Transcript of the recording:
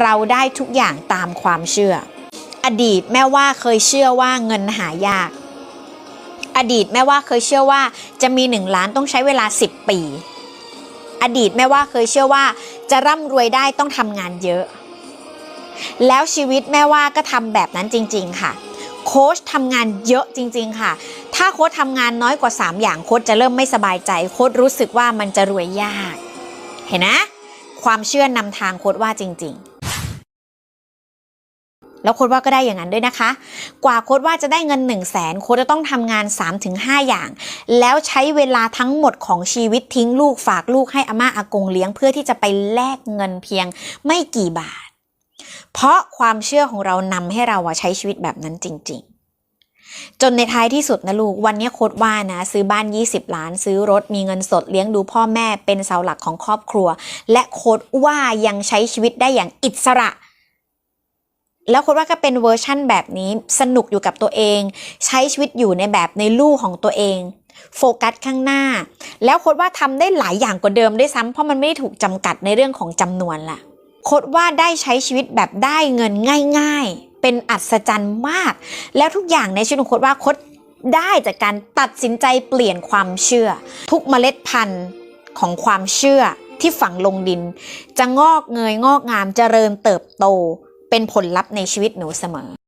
เราได้ทุกอย่างตามความเชื่อ อดีตแม่ว่าเคยเชื่อว่าเงินหายาก อดีตแม่ว่าเคยเชื่อว่าจะมีหนึ่งล้านต้องใช้เวลา 10 ปี อดีตแม่ว่าเคยเชื่อว่าจะร่ำรวยได้ต้องทำงานเยอะ แล้วชีวิตแม่ว่าก็ทำแบบนั้นจริง ๆ ค่ะ โค้ชทำงานเยอะจริง ๆ ค่ะ ถ้าโค้ชทำงานน้อยกว่า 3 อย่างโค้ชจะเริ่มไม่สบายใจ โค้ชรู้สึกว่ามันจะรวยยาก เห็นนะความเชื่อนำทางโค้ชว่าจริง ๆ แล้วโค้ดว่าก็ได้อย่างนั้นด้วยนะคะ กว่าโค้ดว่าจะได้เงิน 1 0 0 0 0แสนโค้ดจะต้องทำงาน 3-5 อย่าง แล้วใช้เวลาทั้งหมดของชีวิตทิ้งลูกฝากลูกให้อาม่าอากงเลี้ยงเพื่อที่จะไปแลกเงินเพียงไม่กี่บาท เพราะความเชื่อของเรานำให้เราใช้ชีวิตแบบนั้นจริง ๆจนในท้ายที่สุดนะลูก วันนี้โค้ดว่านะ ซื้อบ้าน 20 ล้าน ซื้อรถมีเงินสดเลี้ยงดูพ่อแม่เป็นเสาหลักของครอบครัว และโค้ดว่ายังใช้ชีวิตได้อย่างอิสระ แล้วค้ดว่าก็เป็นเวอร์ชั่นแบบนี้สนุกอยู่กับตัวเอง ใช้ชีวิตอยู่ในแบบในลู่ของตัวเองโฟกัสข้างหน้า แล้วโค้ดว่าทำได้หลายอย่างกว่าเดิมด้วยซ้ำเพราะมันไม่ได้ถูกจำกัดในเรื่องของจำนวนละโค้ดว่าได้ใช้ชีวิตแบบได้เงินง่าย ๆ เป็นอัศจรรย์มาก แล้วทุกอย่างในชีวิตของโค้ดว่าโค้ดได้จากการตัดสินใจเปลี่ยนความเชื่อ ทุกเมล็ดพันธุ์ของความเชื่อที่ฝังลงดิน จะงอกเงยงอกงามเจริญเติบโต เป็นผลลัพธ์ในชีวิตหนูเสมอ